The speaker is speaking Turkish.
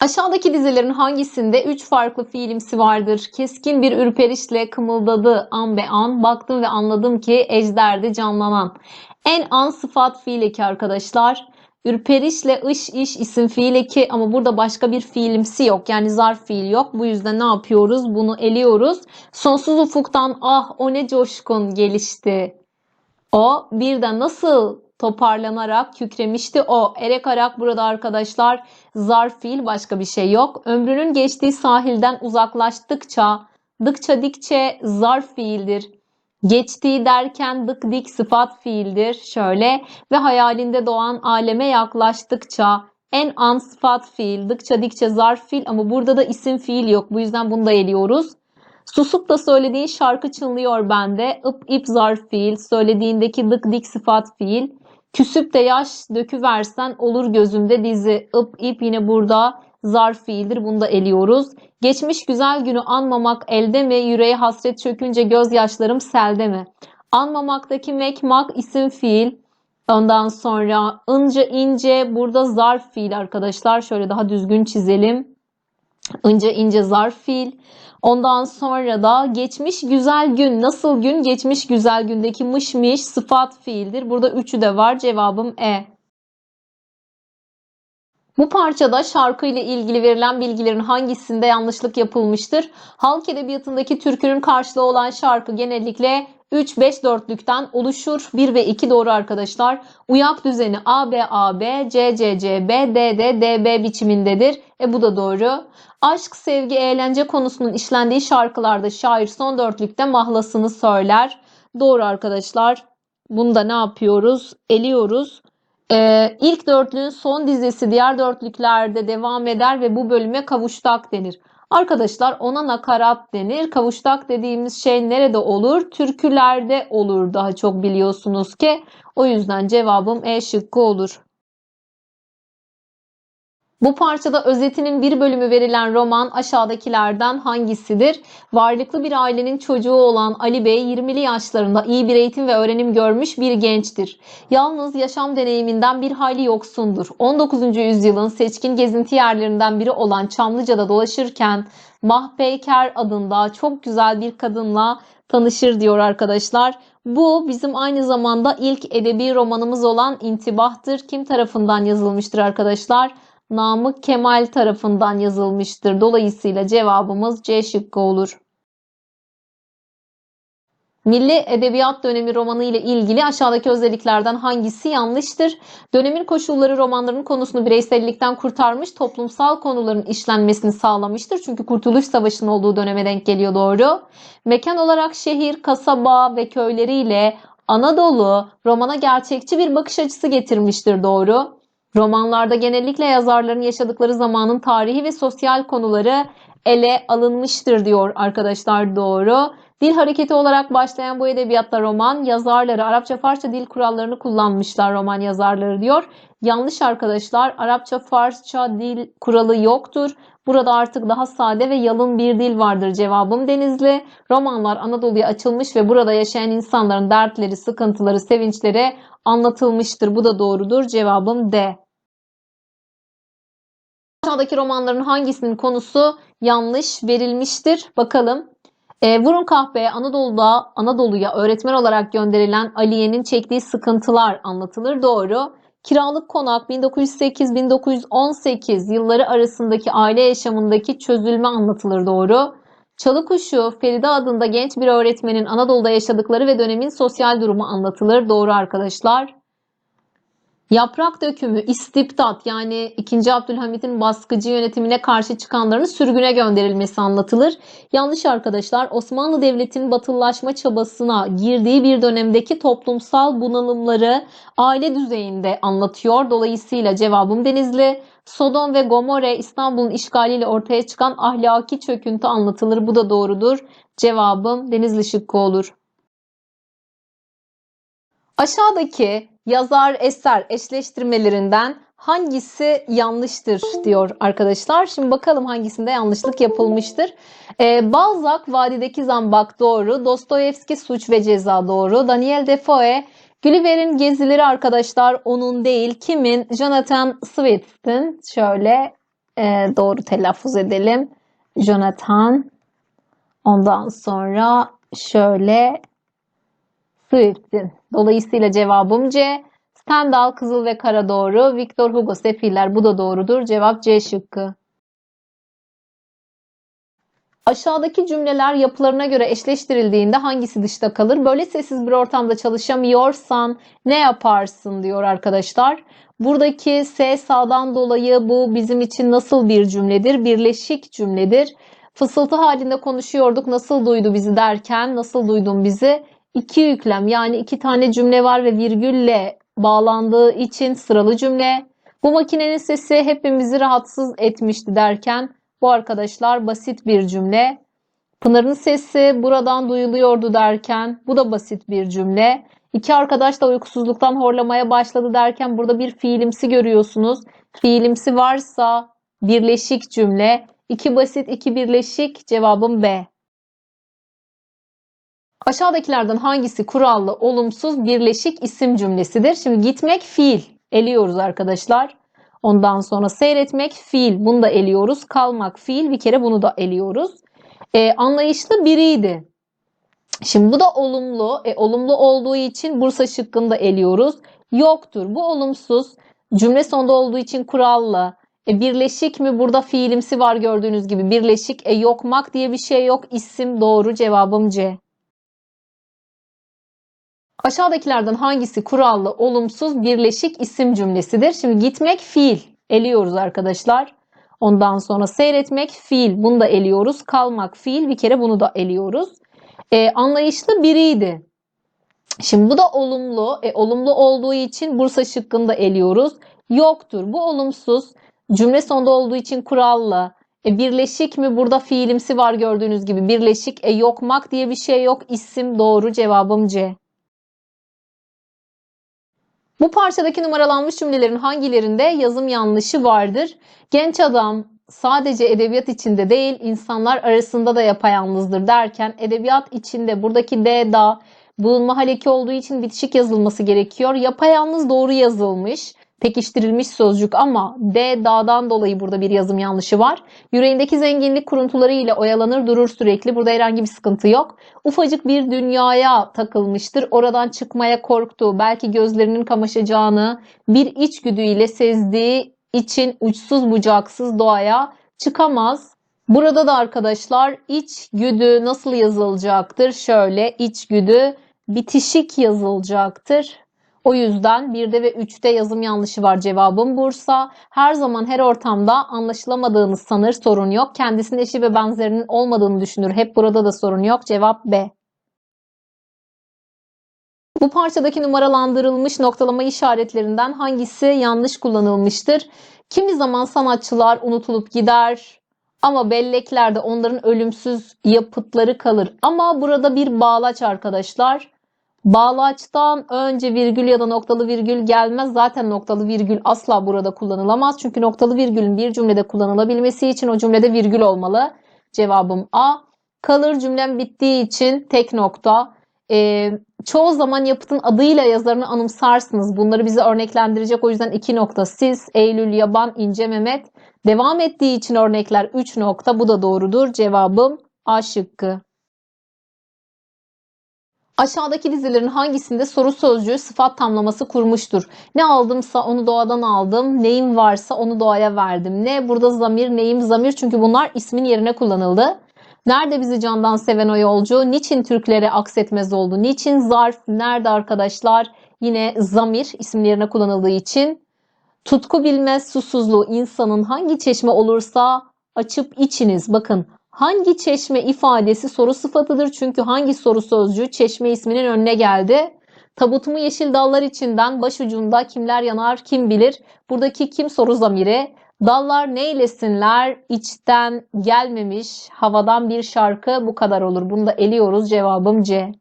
Aşağıdaki dizilerin hangisinde üç farklı fiilimsi vardır? Keskin bir ürperişle kımıldadı an be an. Baktım ve anladım ki ejderdi canlanan. En an sıfat fiil eki arkadaşlar. Ürperişle ış iş isim fiil eki ama burada başka bir fiilimsi yok. Yani zarf fiil yok. Bu yüzden ne yapıyoruz? Bunu eliyoruz. Sonsuz ufuktan ah o ne coşkun gelişti. O birden nasıl toparlanarak kükremişti o. Erek arak burada arkadaşlar zarf fiil başka bir şey yok. Ömrünün geçtiği sahilden uzaklaştıkça dıkça dikçe zarf fiildir. Geçtiği derken dık dik sıfat fiildir. Şöyle ve hayalinde doğan aleme yaklaştıkça en an sıfat fiil, dıkça dikçe zarf fiil ama burada da isim fiil yok. Bu yüzden bunu da eliyoruz. Susup da söylediğin şarkı çınlıyor bende. Ip ip zarf fiil, söylediğindeki dık dik sıfat fiil. Küsüp de yaş döküversen olur gözümde dizi. Ip ip yine burada zarf fiildir. Bunu da eliyoruz. Geçmiş güzel günü anmamak elde mi? Yüreğe hasret çökünce gözyaşlarım selde mi? Anmamaktaki mekmak isim fiil. Ondan sonra ince ince burada zarf fiil arkadaşlar. Şöyle daha düzgün çizelim. Ince ince zarf fiil. Ondan sonra da geçmiş güzel gün. Nasıl gün? Geçmiş güzel gündeki mışmış sıfat fiildir. Burada üçü de var. Cevabım E. Bu parçada şarkı ile ilgili verilen bilgilerin hangisinde yanlışlık yapılmıştır? Halk edebiyatındaki türkünün karşılığı olan şarkı genellikle 3-5-4'lükten oluşur. 1 ve 2 doğru arkadaşlar. Uyak düzeni A, B, A, B, C, C, C, B, D, D, D, B biçimindedir. E bu da doğru. Aşk, sevgi, eğlence konusunun işlendiği şarkılarda şair son dörtlükte mahlasını söyler. Doğru arkadaşlar. Bunu da ne yapıyoruz? Eliyoruz. Ee, ilk dörtlüğün son dizesi diğer dörtlüklerde devam eder ve bu bölüme kavuştak denir. Arkadaşlar ona nakarat denir. Kavuştak dediğimiz şey nerede olur? Türkülerde olur daha çok biliyorsunuz ki. O yüzden cevabım E şıkkı olur. Bu parçada özetinin bir bölümü verilen roman aşağıdakilerden hangisidir? Varlıklı bir ailenin çocuğu olan Ali Bey 20'li yaşlarında iyi bir eğitim ve öğrenim görmüş bir gençtir. Yalnız yaşam deneyiminden bir hayli yoksundur. 19. yüzyılın seçkin gezinti yerlerinden biri olan Çamlıca'da dolaşırken Mahpeyker adında çok güzel bir kadınla tanışır diyor arkadaşlar. Bu bizim aynı zamanda ilk edebi romanımız olan İntibah'tır. Kim tarafından yazılmıştır arkadaşlar? Namık Kemal tarafından yazılmıştır. Dolayısıyla cevabımız C şıkkı olur. Milli Edebiyat Dönemi romanı ile ilgili aşağıdaki özelliklerden hangisi yanlıştır? Dönemin koşulları romanların konusunu bireysellikten kurtarmış, toplumsal konuların işlenmesini sağlamıştır. Çünkü Kurtuluş Savaşı'nın olduğu döneme denk geliyor doğru. Mekan olarak şehir, kasaba ve köyleriyle Anadolu romana gerçekçi bir bakış açısı getirmiştir doğru. Romanlarda genellikle yazarların yaşadıkları zamanın tarihi ve sosyal konuları ele alınmıştır diyor arkadaşlar doğru. Dil hareketi olarak başlayan bu edebiyatta roman yazarları Arapça Farsça dil kurallarını kullanmışlar roman yazarları diyor. Yanlış arkadaşlar Arapça Farsça dil kuralı yoktur. Burada artık daha sade ve yalın bir dil vardır cevabım Denizli. Romanlar Anadolu'ya açılmış ve burada yaşayan insanların dertleri, sıkıntıları, sevinçleri anlatılmıştır. Bu da doğrudur. Cevabım D. Aşağıdaki romanların hangisinin konusu yanlış verilmiştir? Bakalım. E, Vurun Kahpe Anadolu'da Anadolu'ya öğretmen olarak gönderilen Aliye'nin çektiği sıkıntılar anlatılır. Doğru. Kiralık Konak 1908-1918 yılları arasındaki aile yaşamındaki çözülme anlatılır. Doğru. Çalı Kuşu Feride adında genç bir öğretmenin Anadolu'da yaşadıkları ve dönemin sosyal durumu anlatılır. Doğru arkadaşlar. Yaprak dökümü, istibdat yani 2. Abdülhamit'in baskıcı yönetimine karşı çıkanların sürgüne gönderilmesi anlatılır. Yanlış arkadaşlar Osmanlı Devleti'nin batılılaşma çabasına girdiği bir dönemdeki toplumsal bunalımları aile düzeyinde anlatıyor. Dolayısıyla cevabım Denizli. Sodom ve Gomorre İstanbul'un işgaliyle ortaya çıkan ahlaki çöküntü anlatılır. Bu da doğrudur. Cevabım Denizli şıkkı olur. Aşağıdaki yazar eser eşleştirmelerinden hangisi yanlıştır diyor arkadaşlar. Şimdi bakalım hangisinde yanlışlık yapılmıştır. Ee, Balzac Vadideki Zambak doğru. Dostoyevski Suç ve Ceza doğru. Daniel Defoe Gulliver'in gezileri arkadaşlar onun değil. Kimin? Jonathan Swift'in. Şöyle e, doğru telaffuz edelim. Jonathan. Ondan sonra şöyle Swift'in. Dolayısıyla cevabım C. Stendhal, Kızıl ve Kara doğru. Victor Hugo, Sefiller. Bu da doğrudur. Cevap C şıkkı. Aşağıdaki cümleler yapılarına göre eşleştirildiğinde hangisi dışta kalır? Böyle sessiz bir ortamda çalışamıyorsan ne yaparsın diyor arkadaşlar. Buradaki S sağdan dolayı bu bizim için nasıl bir cümledir? Birleşik cümledir. Fısıltı halinde konuşuyorduk. Nasıl duydu bizi derken nasıl duydun bizi? İki yüklem yani iki tane cümle var ve virgülle bağlandığı için sıralı cümle. Bu makinenin sesi hepimizi rahatsız etmişti derken bu arkadaşlar basit bir cümle. Pınar'ın sesi buradan duyuluyordu derken bu da basit bir cümle. İki arkadaş da uykusuzluktan horlamaya başladı derken burada bir fiilimsi görüyorsunuz. Fiilimsi varsa birleşik cümle. İki basit, iki birleşik cevabım B. Aşağıdakilerden hangisi kurallı, olumsuz, birleşik isim cümlesidir? Şimdi gitmek fiil. Eliyoruz arkadaşlar. Ondan sonra seyretmek fiil. Bunu da eliyoruz. Kalmak fiil. Bir kere bunu da eliyoruz. Ee, anlayışlı biriydi. Şimdi bu da olumlu. E, olumlu olduğu için Bursa şıkkını da eliyoruz. Yoktur. Bu olumsuz. Cümle sonunda olduğu için kurallı. E, birleşik mi? Burada fiilimsi var gördüğünüz gibi. Birleşik. E, yokmak diye bir şey yok. İsim doğru. Cevabım C. Aşağıdakilerden hangisi kurallı, olumsuz, birleşik isim cümlesidir? Şimdi gitmek fiil. Eliyoruz arkadaşlar. Ondan sonra seyretmek fiil. Bunu da eliyoruz. Kalmak fiil. Bir kere bunu da eliyoruz. E, anlayışlı biriydi. Şimdi bu da olumlu. E, olumlu olduğu için Bursa şıkkını eliyoruz. Yoktur. Bu olumsuz. Cümle sonunda olduğu için kurallı. E, birleşik mi? Burada fiilimsi var gördüğünüz gibi. Birleşik. E, yokmak diye bir şey yok. İsim doğru. Cevabım C. Bu parçadaki numaralanmış cümlelerin hangilerinde yazım yanlışı vardır? Genç adam sadece edebiyat içinde değil insanlar arasında da yapayalnızdır derken edebiyat içinde buradaki D da bulunma haleki olduğu için bitişik yazılması gerekiyor. Yapayalnız doğru yazılmış pekiştirilmiş sözcük ama D dağdan dolayı burada bir yazım yanlışı var. Yüreğindeki zenginlik kuruntuları ile oyalanır durur sürekli. Burada herhangi bir sıkıntı yok. Ufacık bir dünyaya takılmıştır. Oradan çıkmaya korktu. Belki gözlerinin kamaşacağını bir içgüdüyle sezdiği için uçsuz bucaksız doğaya çıkamaz. Burada da arkadaşlar içgüdü nasıl yazılacaktır? Şöyle içgüdü bitişik yazılacaktır. O yüzden 1'de ve 3'te yazım yanlışı var cevabım Bursa. Her zaman her ortamda anlaşılamadığını sanır sorun yok. Kendisinin eşi ve benzerinin olmadığını düşünür. Hep burada da sorun yok. Cevap B. Bu parçadaki numaralandırılmış noktalama işaretlerinden hangisi yanlış kullanılmıştır? Kimi zaman sanatçılar unutulup gider ama belleklerde onların ölümsüz yapıtları kalır. Ama burada bir bağlaç arkadaşlar. Bağlaçtan önce virgül ya da noktalı virgül gelmez. Zaten noktalı virgül asla burada kullanılamaz. Çünkü noktalı virgülün bir cümlede kullanılabilmesi için o cümlede virgül olmalı. Cevabım A. Kalır cümlem bittiği için tek nokta. Ee, çoğu zaman yapıtın adıyla yazarını anımsarsınız. Bunları bize örneklendirecek. O yüzden iki nokta. Siz, Eylül, Yaban, İnce Mehmet. Devam ettiği için örnekler 3 nokta. Bu da doğrudur. Cevabım A şıkkı. Aşağıdaki dizilerin hangisinde soru sözcüğü sıfat tamlaması kurmuştur? Ne aldımsa onu doğadan aldım, neyim varsa onu doğaya verdim. Ne burada zamir, neyim zamir çünkü bunlar ismin yerine kullanıldı. Nerede bizi candan seven o yolcu? Niçin Türklere aksetmez oldu? Niçin zarf? Nerede arkadaşlar? Yine zamir isim yerine kullanıldığı için. Tutku bilmez susuzluğu insanın hangi çeşme olursa açıp içiniz. Bakın Hangi çeşme ifadesi soru sıfatıdır çünkü hangi soru sözcüğü çeşme isminin önüne geldi. Tabutumu yeşil dallar içinden başucunda kimler yanar kim bilir. Buradaki kim soru zamiri. Dallar neylesinler içten gelmemiş havadan bir şarkı bu kadar olur. Bunu da eliyoruz cevabım C.